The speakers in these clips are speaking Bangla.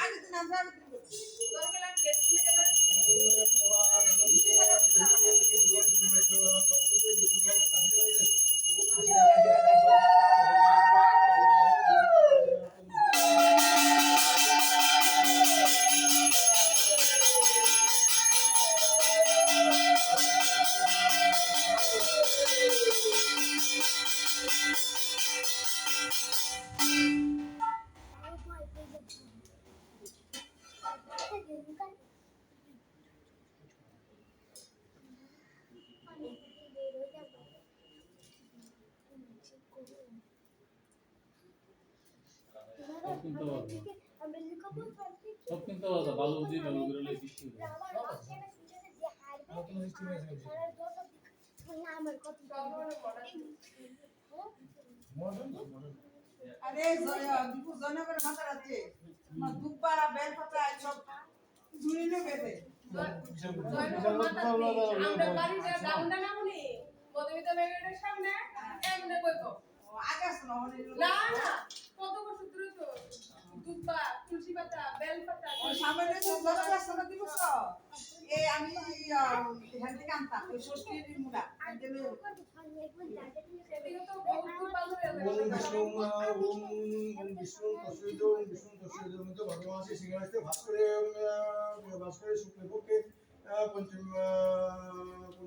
আগে দিন আমরা আগে সব কিনতে পারব ভালো বুঝি করে লই বৃষ্টি আরে জয়া দীপু জনা মাথা রাখছে দুপারা বেল পাতা সব ঝুড়ি আমরা মধুমিতা মেয়েটার সামনে। ও আগে আসো না না। কত বছর ধরে তো? দুব্বা তুলসী পাতা বেল পাতা সামনে তো জনা রাস্তা না দিব এই আমি এখান থেকে আনতাম ওই ষষ্ঠীর মুড়া আনতে পঞ্চম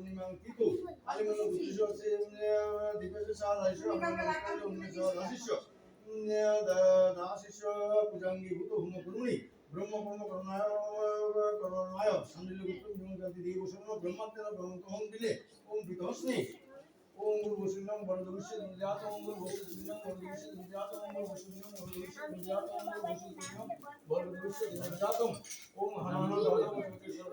পূর্ণিমা তিথু আলিমন বুদ্ধিশ দিবস সাধাইশ উন্মেষ দাসিষ্য দাসিষ্য পূজাঙ্গীভূত হুম কুর্মণি ব্রহ্ম করণায় করণায় সঞ্জিল গুপ্ত দেব সন্ন ব্রহ্মাত্মেন ব্রহ্মকহং দিলে ওম বিতহস্মি ওম গুরু বসুনাম বরদবিষ্য দুর্জাত ওম গুরু বসুনাম বরদবিষ্য দুর্জাত ওম গুরু বসুনাম বরদবিষ্য দুর্জাত ওম গুরু বসুনাম বরদবিষ্য দুর্জাতম ওম হনুমান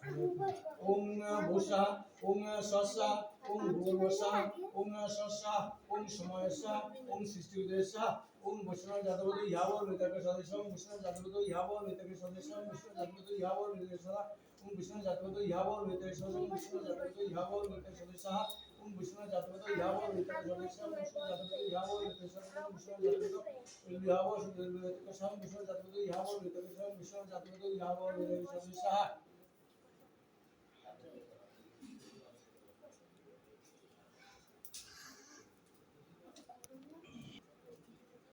ओम भूषा ओम ससा ओम भूर्वसा ओम ससा ओम समयसा ओम सृष्टिदेशा ओम भूषण जातवतो यावो नेतक सदेशम भूषण जातवतो यावो नेतक सदेशम भूषण जातवतो यावो नेतक सदा ओम भूषण जातवतो यावो नेतक सदेशम भूषण जातवतो यावो नेतक सदेशा ओम भूषण जातवतो यावो नेतक सदेशम भूषण जातवतो यावो नेतक सदेशम भूषण जातवतो यावो नेतक सदेशम भूषण जातवतो यावो नेतक सदेशम भूषण जातवतो यावो नेतक सदेशा